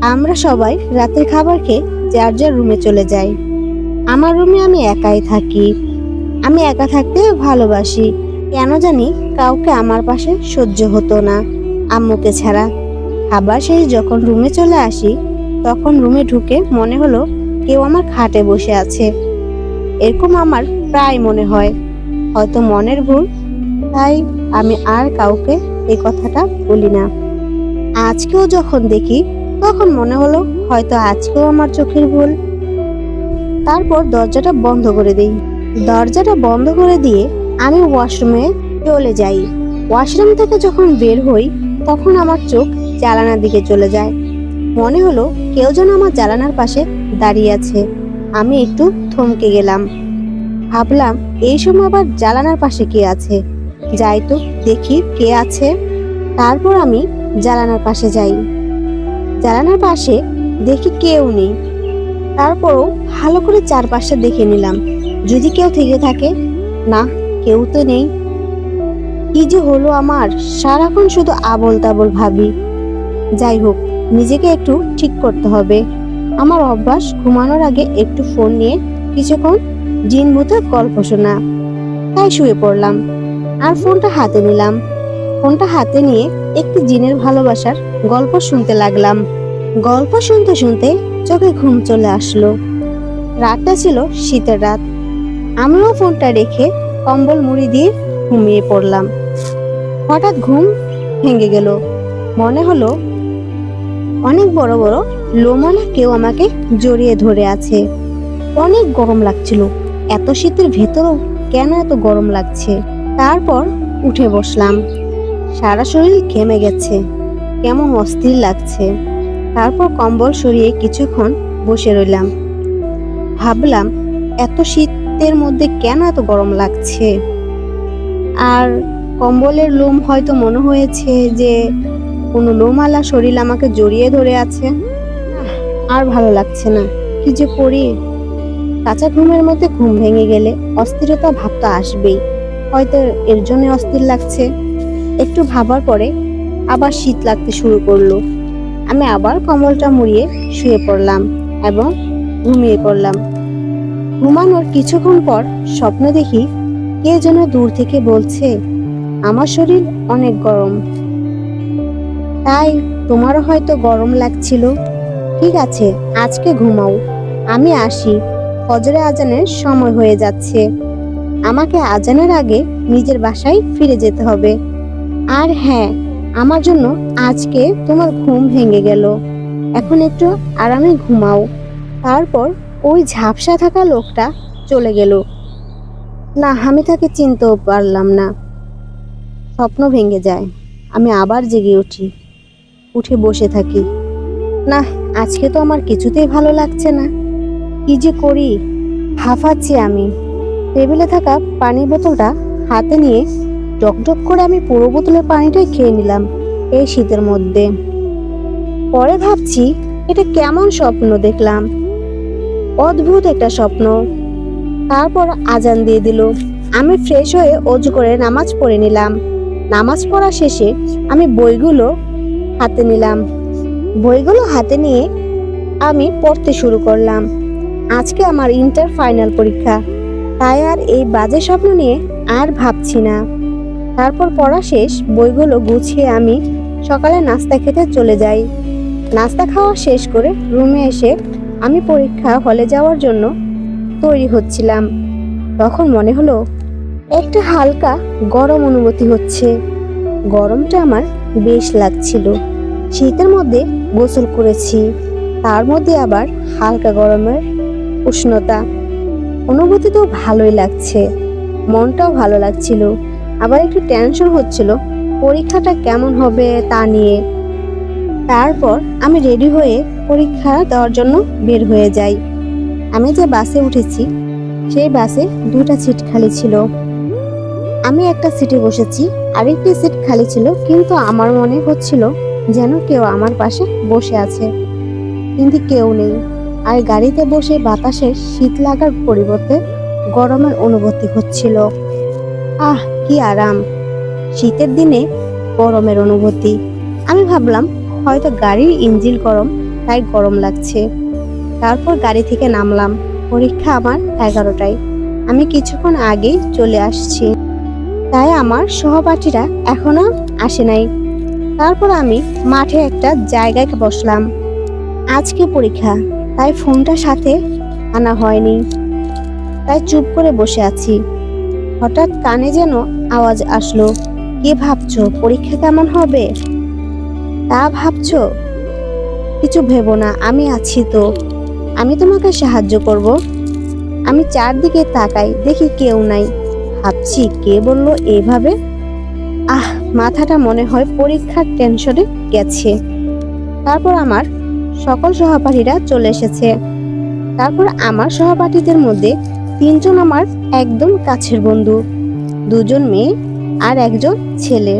আমরা সবাই রাতের খাবার খেয়ে যার যার রুমে চলে যাই। আমার রুমে আমি একাই থাকি। আমি একা থাকতে ভালোবাসি। কেন জানি কাউকে আমার পাশে সহ্য হতো না, আম্মুকে ছাড়া। খাবার শেষ যখন রুমে চলে আসি, তখন রুমে ঢুকে মনে হলো কেউ আমার খাটে বসে আছে। এরকম আমার প্রায় মনে হয়। হয়তো মনের ভুল, তাই আমি আর কাউকে এই কথাটা বলি না। আজকেও যখন দেখি তখন মনে হলো, হয়তো আজকেও আমার চোখের ভুল। তারপর দরজাটা বন্ধ করে দিই। দরজাটা বন্ধ করে দিয়ে আমি ওয়াশরুমে চলে যাই। ওয়াশরুম থেকে যখন বের হই, তখন আমার চোখ জানালার দিকে চলে যায়। মনে হলো কেউ যেন আমার জানালার পাশে দাঁড়িয়ে আছে। আমি একটু থমকে গেলাম। ভাবলাম, এই সময় আবার জানালার পাশে কে আছে? যাই তো দেখি কে আছে। তারপর আমি জানালার পাশে যাই। জানালার পাশে দেখি কেউ নেই। তারপরও ভালো করে চারপাশটা দেখে নিলাম। যদি কেউ থেকে থাকে, না, কেউ তো নেই। কি যে হলো আমার, সারাক্ষণ শুধু আবল তাবল ভাবি। যাই হোক, নিজেকে একটু ঠিক করতে হবে। আমার অভ্যাস, ঘুমানোর আগে একটু ফোন নিয়ে কিছুক্ষণ জিন ভূতের গল্প শোনা। তাই শুয়ে পড়লাম। আর ফোনটা হাতে নিলাম। ফোনটা হাতে নিয়ে একটি জিনের ভালোবাসার গল্প শুনতে লাগলাম। গল্প শুনতে শুনতে চোখে ঘুম চলে আসলো। রাতটা ছিল শীতের রাত। আমিও ফোনটা রেখে কম্বল মুড়ি দিয়ে ঘুমিয়ে পড়লাম। হঠাৎ ঘুম ভেঙে গেল। মনে হলো, অনেক বড় বড় লোমনা কেউ আমাকে জড়িয়ে ধরে আছে। অনেক গরম লাগছিল। এত শীতের ভেতরও কেন এত গরম লাগছে? তারপর উঠে বসলাম। সারা শরীর ঘেমে গেছে। কেমন অস্থির লাগছে। তারপর কম্বল সরিয়ে কিছুক্ষণ বসে রইলাম। ভাবলাম, এত শীতের মধ্যে কেন এত গরম লাগছে? আর কম্বলের লোম হয়তো মনে হয়েছে যে, কোনো লোমালা শরীর আমাকে জড়িয়ে ধরে আছে। আর ভালো লাগছে না। কি যে করি? কাঁচা ঘুমের মধ্যে ঘুম ভেঙে গেলে অস্থিরতা ভাবটা আসবেই। হয়তো এর জন্য অস্থির লাগছে। একটু ভাবার পরে আবার শীত লাগতে শুরু করল। আমি আবার কমলটা মুড়িয়ে শুয়ে পড়লাম এবং ঘুমিয়ে পড়লাম। ঘুমানোর কিছুক্ষণ পর স্বপ্ন দেখি কে যেন দূর থেকে বলছে, আমার শরীর অনেক গরম। তাই তোমারও হয়তো গরম লাগছিল। ঠিক আছে, আজকে ঘুমাও। আমি আসি। ফজরে আজানের সময় হয়ে যাচ্ছে। আমাকে আজানের আগে নিজের বাসায় ফিরে যেতে হবে। আর হ্যাঁ আমার জন্য আজকে তোমার ঘুম ভেঙে গেল। এখন একটু আরামে ঘুমাও। তারপর ওই ঝাপসা থাকা লোকটা চলে গেল। না, আমি তাকে চিনতেও পারলাম না। স্বপ্ন ভেঙে যায়। আমি আবার জেগে উঠি। উঠে বসে থাকি। না, আজকে তো আমার কিছুতেই ভালো লাগছে না। কি যে করি? হাঁফাচ্ছি আমি। টেবিলে থাকা পানির বোতলটা হাতে নিয়ে টকটক করে আমি পুরো বোতলের পানিটাই খেয়ে নিলাম এই শীতের মধ্যে। পরে ভাবছি, এটা কেমন স্বপ্ন দেখলাম। অদ্ভুত একটা স্বপ্ন। তারপর আজান দিয়ে দিল। আমি ফ্রেশ হয়ে অজু করে নামাজ পড়ে নিলাম। নামাজ পড়া শেষে আমি বইগুলো হাতে নিলাম। বইগুলো হাতে নিয়ে আমি পড়তে শুরু করলাম। আজকে আমার ইন্টার ফাইনাল পরীক্ষা। তাই আর এই বাজে স্বপ্ন নিয়ে আর ভাবছি না। তারপর পড়া শেষ, বইগুলো গুছিয়ে আমি সকালে নাস্তা খেতে চলে যাই। নাস্তা খাওয়া শেষ করে রুমে এসে আমি পরীক্ষা হলে যাওয়ার জন্য তৈরি হচ্ছিলাম। তখন মনে হলো, একটা হালকা গরম অনুভূতি হচ্ছে। গরমটা আমার বেশ লাগছিল। শীতের মধ্যে গোসল করেছি, তার মধ্যে আবার হালকা গরমের উষ্ণতা। অনুভূতি তো ভালোই লাগছে, মনটাও ভালো লাগছিল। আবার একটু টেনশন হচ্ছিল, পরীক্ষাটা কেমন হবে তা নিয়ে। তারপর আমি রেডি হয়ে পরীক্ষা দেওয়ার জন্য বের হয়ে যাই। আমি যে বাসে উঠেছি, সেই বাসে দুটা সিট খালি ছিল। আমি একটা সিটে বসেছি, আরেকটি সিট খালি ছিল, কিন্তু আমার মনে হচ্ছিল যেন কেউ আমার পাশে বসে আছে। কিন্তু কেউ নেই, আর গাড়িতে বসে বাতাসে শীত লাগার পরিবর্তে গরমের অনুভূতি হচ্ছিল। আহ কি আরাম। শীতের দিনে গরমের অনুভূতি। আমি ভাবলাম, হয়তো গাড়ির ইঞ্জিন গরম, তাই গরম লাগছে। তারপর গাড়ি থেকে নামলাম। পরীক্ষা আমার এগারোটায়। আমি কিছুক্ষণ আগেই চলে আসছি। তাই আমার সহপাঠীরা এখনও আসে নাই। তারপর আমি মাঠে একটা জায়গায় বসলাম। আজকে পরীক্ষা, তাই ফোনটা সাথে আনা হয়নি। তাই চুপ করে বসে আছি। হঠাৎ কানে যেন আওয়াজ আসলো, কি ভাবছ? পরীক্ষা কেমন হবে? তা ভাবছ? কিছু ভেবো না, আমি আছি তো। আমি তোমাকে সাহায্য করব। আমি চারদিকে তাকাই, দেখি কেউ নাই। ভাবছি কে বলল এইভাবে আহ, মাথাটা মনে হয় পরীক্ষার টেনশনে গেছে। তারপর আমার সকল সহপাঠীরা চলে এসেছে। তারপর আমার সহপাঠীদের মধ্যে তিনজন আমার একদম কাছের বন্ধু। দুজন মেয়ে আর একজন ছেলে।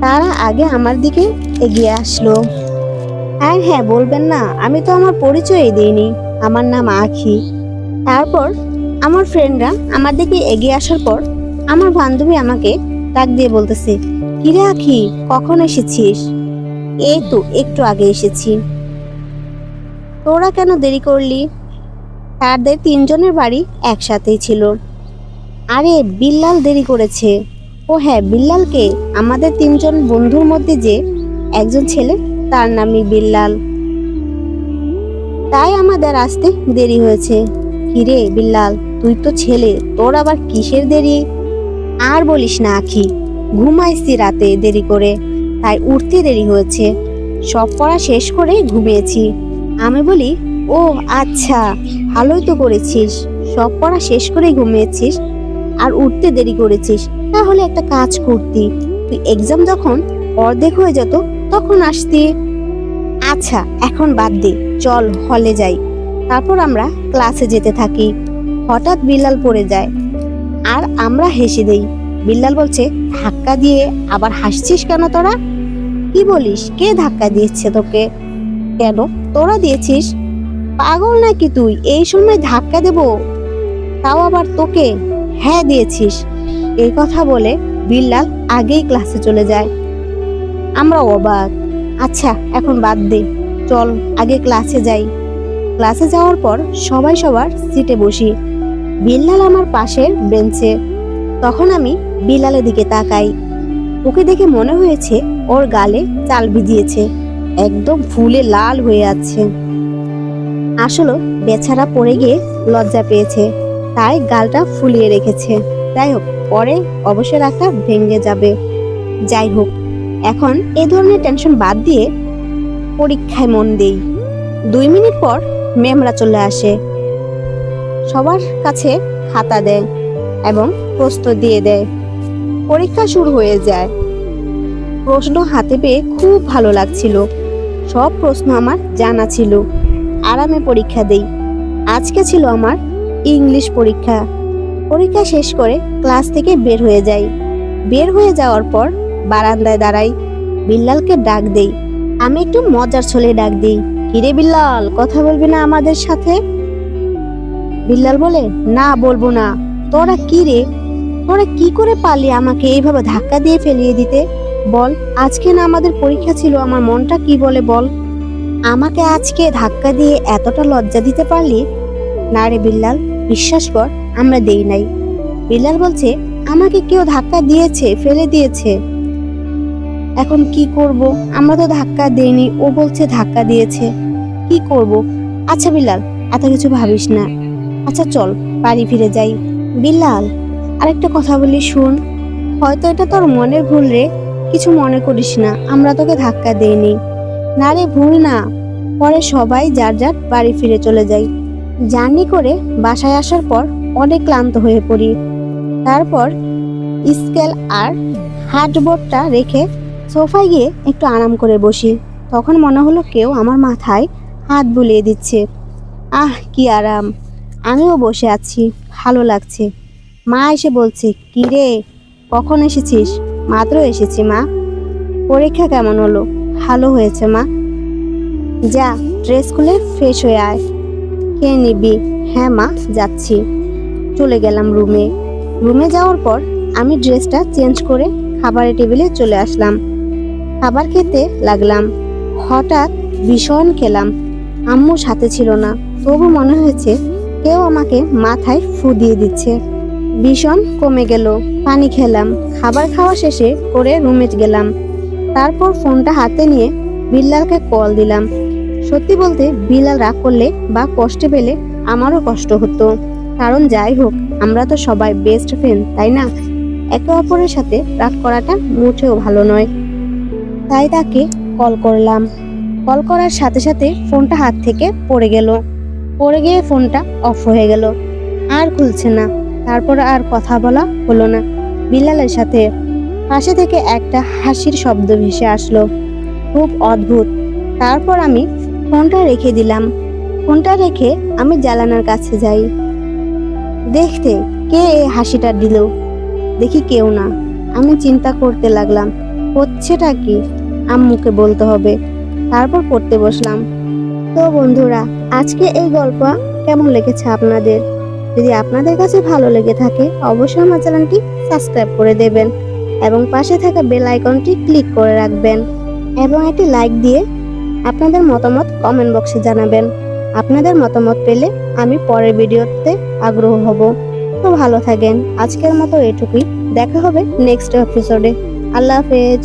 তারা আগে আমার দিকে এগিয়ে আসলো। হ্যাঁ হ্যাঁ বলবেন না, আমি তো আমার পরিচয়ই দিইনি। আমার নাম আখি। তারপর আমার ফ্রেন্ডরা আমার দিকে এগিয়ে আসার পর আমার বান্ধবী আমাকে ডাক দিয়ে বলতেছে, কিরে আখি, কখন এসেছিস? এই তো, একটু আগে এসেছি। তোরা কেন দেরি করলি? তাদের তিনজনের বাড়ি একসাথেই ছিল। আরে, বিল্লাল দেরি করেছে। ও হ্যাঁ বিল্লালকে? আমাদের তিনজন বন্ধুর মধ্যে যে একজন ছেলে, তার নামই বিল্লাল। তাই আমাদের আসতে দেরি হয়েছে। কিরে বিল্লাল, তুই তো ছেলে, তোর আবার কিসের দেরি? আর বলিস না, আখি, ঘুমাইছি রাতে দেরি করে, তাই উঠতে দেরি হয়েছে। সব পড়া শেষ করে ঘুমিয়েছি। আমি বলি ও আচ্ছা ভালোই তো করেছিস। সব পড়া শেষ করে ঘুমিয়েছিস। আর উঠতে দেরি করেছিস, তাহলে একটা কাজ করতি। তুই এক্সাম যখন অর্ধেক হয়ে যেত, তখন আসতি। আচ্ছা এখন বাদ দে, চল হলে যাই। তারপর আমরা ক্লাসে যেতে থাকি। হঠাৎ বিল্লাল পড়ে যায়। আর আমরা হেসে দেই, বিল্লাল বলছে, ধাক্কা দিয়ে আবার হাসছিস কেন তোরা? কি বলিস, কে ধাক্কা দিয়েছে তোকে? কেন তোরা দিয়েছিস? পাগল নাকি তুই? এই সময় ধাক্কা দেব। তাও আবার তোকে? হ্যাঁ দিয়েছিস। এই কথা বলে বিল্লাল আগেই ক্লাসে চলে যায়। আমরা অবাক। আচ্ছা এখন বাদ দে। চল, আগে ক্লাসে যাই। ক্লাসে যাওয়ার পর সবাই সবার সিটে বসি। বিল্লাল আমার পাশের বেঞ্চে তখন আমি বিল্লালের দিকে তাকাই। ওকে দেখে মনে হয়েছে ওর গালে চাল ভিজিয়েছে। একদম ফুলে লাল হয়ে আছে। আসলে বেচারা পড়ে গিয়ে লজ্জা পেয়েছে। তাই গালটা ফুলিয়ে রেখেছে। যাই হোক, পরে অবশ্যই রাখা ভেঙে যাবে। যাই হোক, এখন এ ধরনের টেনশন বাদ দিয়ে পরীক্ষায় মন দেই। দুই মিনিট পর ম্যামরা চলে আসে। সবার কাছে খাতা দেয় এবং প্রশ্ন দিয়ে দেয়। পরীক্ষা শুরু হয়ে যায়। প্রশ্ন হাতে পেয়ে খুব ভালো লাগছিল। সব প্রশ্ন আমার জানা ছিল। আরামে পরীক্ষা দেই। আজকে ছিল আমার ইংলিশ পরীক্ষা। পরীক্ষা শেষ করে ক্লাস থেকে বের হয়ে যাই। বের হয়ে যাওয়ার পর বারান্দায় দাঁড়াই। বিল্লালকে ডাক দেই। আমি একটু মজার ছলে ডাক দিই, কিরে বিল্লাল, কথা বলবি না আমাদের সাথে? বিল্লাল বলে, না, বলব না। তোরা কি রে? তোরা কি করে পারলি আমাকে এইভাবে ধাক্কা দিয়ে ফেলিয়ে দিতে? বল, আজকে না আমাদের পরীক্ষা ছিল, আমার মনটা কি বলে বল? আমাকে আজকে ধাক্কা দিয়ে এতটা লজ্জা দিতে পারলি? না রে বিল্লাল, বিশ্বাস কর, আমরা দেই নাই। বিল্লাল বলছে, আমাকে কেউ ধাক্কা দিয়েছে, ফেলে দিয়েছে। এখন কি করব? আমরা তো ধাক্কা দেইনি, ও বলছে ধাক্কা দিয়েছে। কি করব? আচ্ছা বিল্লাল, এত কিছু ভাবিস না। আচ্ছা চল, বাড়ি ফিরে যাই। বিল্লাল, আরেকটা কথা বলি শুন। হয়তো এটা তোর মনের ভুল রে, কিছু মনে করিস না, আমরা তোকে ধাক্কা দেইনি। না রে ভুল না, পরে সবাই যার যার বাড়ি ফিরে চলে যাই। জার্নি করে বাসায় আসার পর অনেক ক্লান্ত হয়ে পড়ি। তারপর স্কেল আর হার্ডবোর্ডটা রেখে সোফায় গিয়ে একটু আরাম করে বসি। তখন মনে হলো কেউ আমার মাথায় হাত বুলিয়ে দিচ্ছে। আহ, কি আরাম। আমিও বসে আছি, ভালো লাগছে। মা এসে বলছে, কি রে, কখন এসেছিস? মাত্র এসেছি, মা। পরীক্ষা কেমন হলো? ভালো হয়েছে, মা। যা, ড্রেস খুলে ফ্রেশ হয়ে আয়। খেয়ে নিবি। হ্যাঁ মা, যাচ্ছি। চলে গেলাম রুমে। রুমে যাওয়ার পর আমি ড্রেসটা চেঞ্জ করে খাবারের টেবিলে চলে আসলাম। খাবার খেতে লাগলাম। হঠাৎ ভীষণ খেলাম। আম্মু সাথে ছিল না। তবু মনে হয়েছে কেউ আমাকে মাথায় ফু দিয়ে দিচ্ছে। ভীষণ কমে গেল। পানি খেলাম। খাবার খাওয়া শেষে করে রুমে গেলাম। তারপর ফোনটা হাতে নিয়ে বিল্লালকে কল দিলাম। সত্যি বলতে বিলাল রাগ করলে বা কষ্টে পেলে আমারও কষ্ট হতো। কারণ যাই হোক, আমরা তো সবাই বেস্ট ফ্রেন্ড তাই না? একে অপরের সাথে রাগ করাটা মোটেও ভালো নয়। তাই তাকে কল করলাম। কল করার সাথে সাথে ফোনটা হাত থেকে পড়ে গেল। পড়ে গিয়ে ফোনটা অফ হয়ে গেল। আর খুলছে না। তারপর আর কথা বলা হলো না। বিলালের সাথে পাশে থেকে একটা হাসির শব্দ ভেসে আসলো। খুব অদ্ভুত। তারপর আমি ফোনটা রেখে দিলাম। ফোনটা রেখে আমি জ্বালানার কাছে যাই। দেখতে কে এই হাসিটা দিল? দেখি কেউ না। আমি চিন্তা করতে লাগলাম, হচ্ছেটা কি? আম্মুকে বলতে হবে। তারপর পড়তে বসলাম। তো বন্ধুরা, আজকে এই গল্প কেমন লেগেছে আপনাদের? যদি আপনাদের কাছে ভালো লেগে থাকে, অবশ্যই আমার চ্যানেলটি সাবস্ক্রাইব করে দেবেন এবং পাশে থাকা বেল আইকনটি ক্লিক করে রাখবেন এবং একটি লাইক দিয়ে আপনাদের মতামত কমেন্ট বক্সে জানাবেন। আপনাদের মতামত পেলে আমি পরের ভিডিওতে আগ্রহ হব। তো ভালো থাকেন। আজকের মতো এটুকুই। দেখা হবে নেক্সট এপিসোডে আল্লাহ হাফেজ।